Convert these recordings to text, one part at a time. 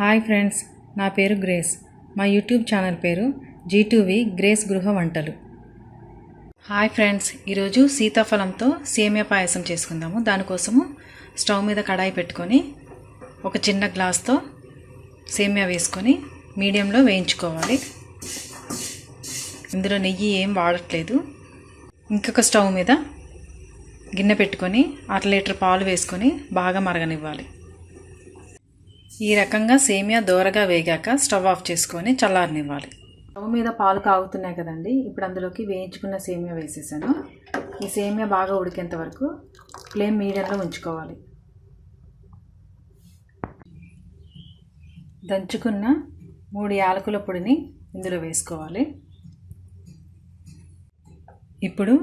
Hi friends నా పేరు grace. మా యూట్యూబ్ ఛానల్ పేరు జీటూవి గ్రేస్ గృహ వంటలు. హాయ్ ఫ్రెండ్స్ ఈరోజు సీతాఫలంతో సేమియా పాయసం చేసుకుందాము. దానికోసము స్టవ్ మీద కడాయి పెట్టుకొని ఒక చిన్న గ్లాస్తో సేమియా వేసుకొని మీడియంలో వేయించుకోవాలి. ఇందులో నెయ్యి ఏం వాడట్లేదు. ఇంకొక స్టవ్ మీద గిన్నె పెట్టుకొని అర లీటర్ పాలు వేసుకొని బాగా మరగనివ్వాలి. ఈ రకంగా సేమియా దోరగా వేగాక స్టవ్ ఆఫ్ చేసుకొని చల్లారనివ్వాలి. స్టవ్ మీద పాలు కాగుతున్నాయి కదండి. ఇప్పుడు అందులోకి వేయించుకున్న సేమియా వేసేసాను. ఈ సేమియా బాగా ఉడికేంత వరకు ఫ్లేమ్ మీడియంలో ఉంచుకోవాలి. దంచుకున్న మూడు యాలకుల పొడిని ఇందులో వేసుకోవాలి. ఇప్పుడు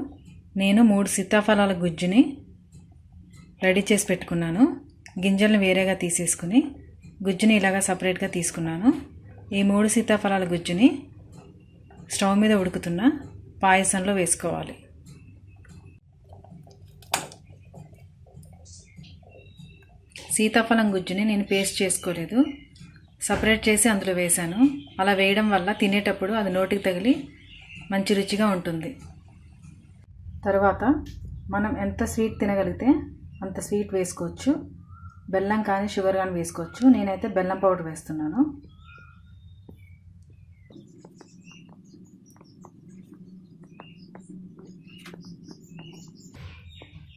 నేను మూడు సీతాఫలాల గుజ్జుని రెడీ చేసి పెట్టుకున్నాను. గింజలను వేరేగా తీసేసుకుని గుజ్జుని ఇలాగా సపరేట్గా తీసుకున్నాను. ఈ మూడు సీతాఫలాల గుజ్జుని స్టవ్ మీద ఉడుకుతున్న పాయసంలో వేసుకోవాలి. సీతాఫలం గుజ్జుని నేను పేస్ట్ చేసుకోలేదు. సపరేట్ చేసి అందులో వేశాను. అలా వేయడం వల్ల తినేటప్పుడు అది నోటికి తగిలి మంచి రుచిగా ఉంటుంది. తర్వాత మనం ఎంత స్వీట్ తినగలిగితే అంత స్వీట్ వేసుకోవచ్చు. బెల్లం కానీ షుగర్ కానీ వేసుకోవచ్చు. నేనైతే బెల్లం పౌడర్ వేస్తున్నాను.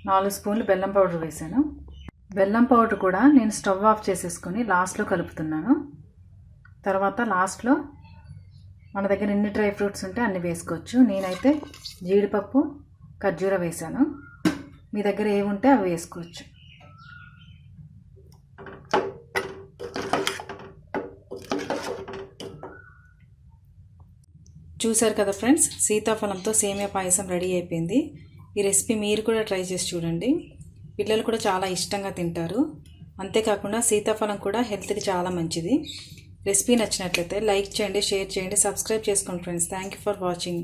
నాలుగు స్పూన్లు బెల్లం పౌడర్ వేసాను. బెల్లం పౌడర్ కూడా నేను స్టవ్ ఆఫ్ చేసేసుకొని లాస్ట్లో కలుపుతున్నాను. తర్వాత లాస్ట్లో మన దగ్గర ఎన్ని డ్రై ఫ్రూట్స్ ఉంటే అన్ని వేసుకోవచ్చు. నేనైతే జీడిపప్పు ఖర్జూర వేసాను. మీ దగ్గర ఏవి ఉంటే అవి వేసుకోవచ్చు. చూశారు కదా ఫ్రెండ్స్? సీతాఫలంతో సేమియా పాయసం రెడీ అయిపోయింది. ఈ రెసిపీ మీరు కూడా ట్రై చేసి చూడండి. పిల్లలు కూడా చాలా ఇష్టంగా తింటారు. అంతేకాకుండా సీతాఫలం కూడా హెల్త్కి చాలా మంచిది. రెసిపీ నచ్చినట్లయితే లైక్ చేయండి షేర్ చేయండి సబ్స్క్రైబ్ చేసుకోండి friends. Thank you for watching.